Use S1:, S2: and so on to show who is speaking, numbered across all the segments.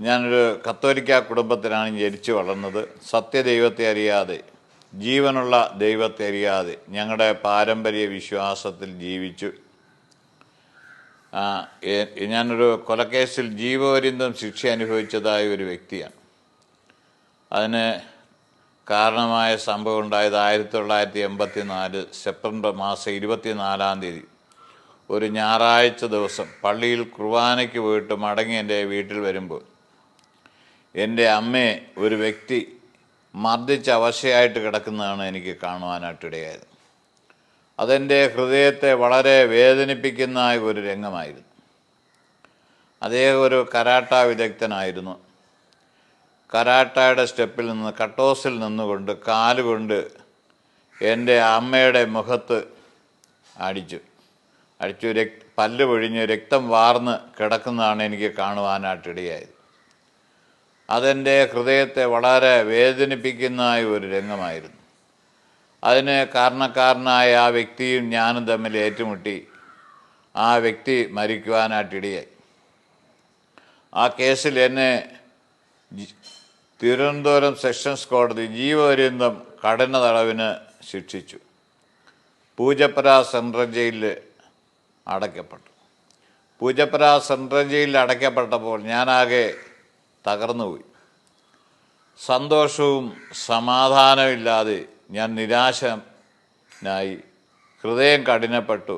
S1: ഞാനൊരു കത്തോലിക്ക കുടുംബത്തിലാണ് ജനിച്ചു വളർന്നത്. സത്യദൈവത്തെ അറിയാതെ ജീവനുള്ള ദൈവത്തെ അറിയാതെ ഞങ്ങളുടെ പാരമ്പര്യ വിശ്വാസത്തിൽ ജീവിച്ചു. ഞാനൊരു കൊലക്കേസിൽ ജീവപര്യന്തം ശിക്ഷ അനുഭവിച്ചതായ ഒരു വ്യക്തിയാണ്. അതിന് കാരണമായ സംഭവം ഉണ്ടായത് ആയിരത്തി തൊള്ളായിരത്തി എൺപത്തി നാല് സെപ്റ്റംബർ മാസം ഇരുപത്തിനാലാം തീയതി. ഒരു ഞായറാഴ്ച ദിവസം പള്ളിയിൽ കുർബാനയ്ക്ക് പോയിട്ട് മടങ്ങി എന്റെ വീട്ടിൽ വരുമ്പോൾ എന്റെ അമ്മയെ ഒരു വ്യക്തി മർദ്ദിച്ച് അവശയായിട്ട് കിടക്കുന്നതാണ് എനിക്ക് കാണുവാനായിട്ടിടയായത് അതെന്റെ ഹൃദയത്തെ വളരെ വേദനിപ്പിക്കുന്ന ഒരു രംഗമായിരുന്നു. അദ്ദേഹം ഒരു കരാട്ട വിദഗ്ധനായിരുന്നു. കരാട്ടയുടെ സ്റ്റെപ്പിൽ നിന്ന് കട്ടോസിൽ നിന്നുകൊണ്ട് കാലുകൊണ്ട് എന്റെ അമ്മയുടെ മുഖത്ത് അടിച്ചു. അടിച്ചു രക് പല്ല് പൊഴിഞ്ഞ് രക്തം വാർന്ന് കിടക്കുന്നതാണ് എനിക്ക് കാണുവാനായിട്ടിടയായത് അതെന്റെ ഹൃദയത്തെ വളരെ വേദനിപ്പിക്കുന്ന ഒരു രംഗമായിരുന്നു. അതിന് കാരണക്കാരനായ ആ വ്യക്തിയും ഞാനും തമ്മിൽ ഏറ്റുമുട്ടി. ആ വ്യക്തി മരിക്കുവാനായിട്ടിടയായി ആ കേസിൽ എന്നെ തിരുവനന്തപുരം സെഷൻസ് കോടതി ജീവപര്യന്തം കഠിന തടവിന് ശിക്ഷിച്ചു. പൂജപ്പുര സെൻട്രൽ ജയിലിൽ അടയ്ക്കപ്പെട്ടു. പൂജപ്പുര സെൻട്രൽ ജയിലിൽ അടയ്ക്കപ്പെട്ടപ്പോൾ ഞാനാകെ തകർന്നുപോയി. സന്തോഷവും സമാധാനമില്ലാതെ ഞാൻ നിരാശനായി ഹൃദയം കഠിനപ്പെട്ടു.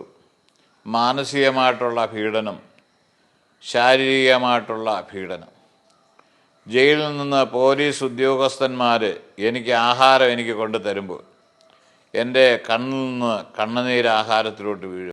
S1: മാനസികമായിട്ടുള്ള പീഡനം ശാരീരികമായിട്ടുള്ള പീഡനം. ജയിലിൽ നിന്ന് പോലീസ് ഉദ്യോഗസ്ഥന്മാർ എനിക്ക് ആഹാരം എനിക്ക് കൊണ്ടു തരുമ്പോൾ എന്റെ കണ്ണിൽ നിന്ന് കണ്ണുനീര് ആഹാരത്തിലോട്ട് വീഴും.